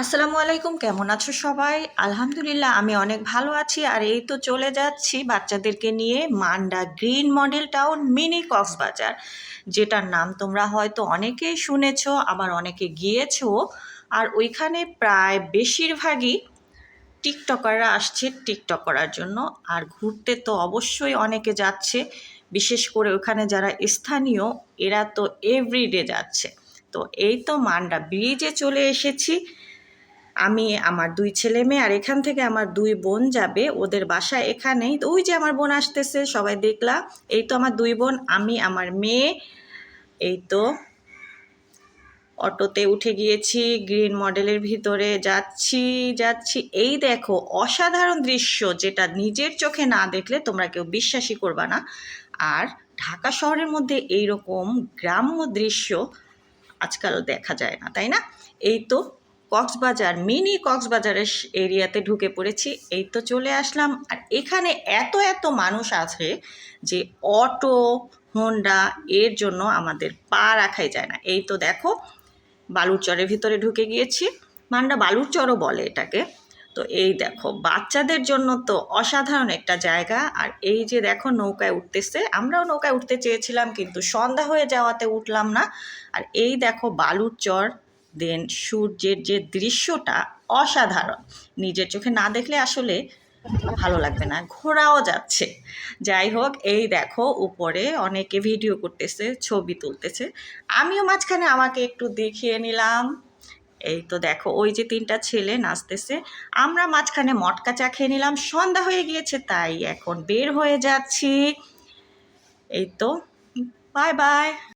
আসসালামু আলাইকুম, কেমন আছো সবাই? আলহামদুলিল্লাহ, আমি অনেক ভালো আছি। আর এই তো চলে যাচ্ছি বাচ্চাদেরকে নিয়ে Manda green model town mini Cox's Bazar, যেটার নাম তোমরা হয়তো অনেকেই শুনেছ, আবার অনেকে গিয়েছো। আর ওইখানে প্রায় বেশিরভাগই টিকটকাররা আসছে টিকটক করার জন্য। আর ঘুরতে তো অবশ্যই অনেকে যাচ্ছে, বিশেষ করে ওখানে যারা স্থানীয়, এরা তো এভরিডে যাচ্ছে। তো এই তো মান্ডা ব্রিজে চলে এসেছি। আমি আমার দুই ছেলে মেয়ে আর এখান থেকে আমার দুই বোন যাবে ওদের বাসা এখানেই। ওই যে আমার বোন আসতেছে, সবাই দেখলা। এই তো আমার দুই বোন, আমি আমার মেয়ে। এই তো অটোতে উঠে গিয়েছি, গ্রিন মডেলের ভিতরে যাচ্ছি যাচ্ছি। এই দেখো, অসাধারণ দৃশ্য যেটা নিজের চোখে না দেখলে তোমরা কেউ বিশ্বাসই করবা না। আর ঢাকা শহরের মধ্যে এই রকম গ্রাম্য দৃশ্য আজকাল দেখা যায় না, তাই না? এই তো কক্সবাজার মিনি কক্সবাজারের এরিয়াতে ঢুকে পড়েছি। এই তো চলে আসলাম। আর এখানে এত এত মানুষ আছে যে অটো হোন্ডা এর জন্য আমাদের পা রাখাই যায় না। এই তো দেখো, বালুরচরের ভিতরে ঢুকে গিয়েছি। মান্ডা বালুরচরও বলে এটাকে। তো এই দেখো, বাচ্চাদের জন্য তো অসাধারণ একটা জায়গা। আর এই যে দেখো, নৌকায় উঠতেছে। আমরাও নৌকায় উঠতে চেয়েছিলাম, কিন্তু সন্ধ্যা হয়ে যাওয়াতে উঠলাম না। আর এই দেখো, বালুরচর দেন সূর্যের যে দৃশ্যটা অসাধারণ। নিজের চোখে না দেখলে আসলে ভালো লাগবে না, ঘোরাও যাচ্ছে। যাই হোক, এই দেখো উপরে অনেকে ভিডিও করতেছে, ছবি তুলতেছে। আমিও মাঝখানে আমাকে একটু দেখিয়ে নিলাম। এই তো দেখো, ওই যে তিনটা ছেলে নাচতেছে, আমরা মাঝখানে মটকা চা খেয়ে নিলাম, সন্ধ্যা হয়ে গিয়েছে, তাই এখন বের হয়ে যাচ্ছি। এই তো বাই বাই